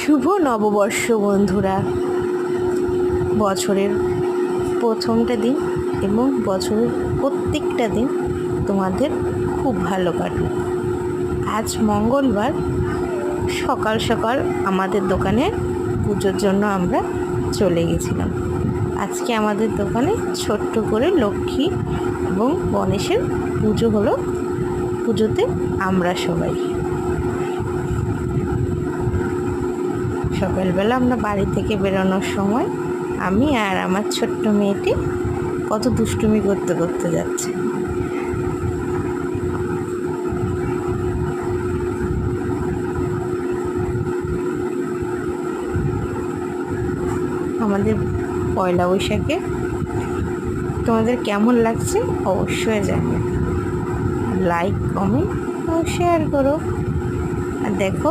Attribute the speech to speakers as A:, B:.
A: শুভ নববর্ষ, বন্ধুরা। বছরের প্রথমটা দিন এবং বছরের প্রত্যেকটা দিন তোমাদের খুব ভালো কাটুক আজ মঙ্গলবার, সকাল সকাল আমাদের দোকানে পুজোর জন্য আমরা চলে গেছিলাম। আজকে আমাদের দোকানে ছোট্ট করে লক্ষ্মী এবং গণেশের পুজো হলো। পুজোতে আমরা সবাই। সকালবেলা আমরা বাড়ি থেকে বেরোনোর সময় আমি আর আমার ছোট্ট মেয়েটি কত দুষ্টুমি করতে করতে যাচ্ছে। আমাদের পয়লা বৈশাখে তোমাদের কেমন লাগছে অবশ্যই জানিও। লাইক, কমেন্ট শেয়ার করো। আর দেখো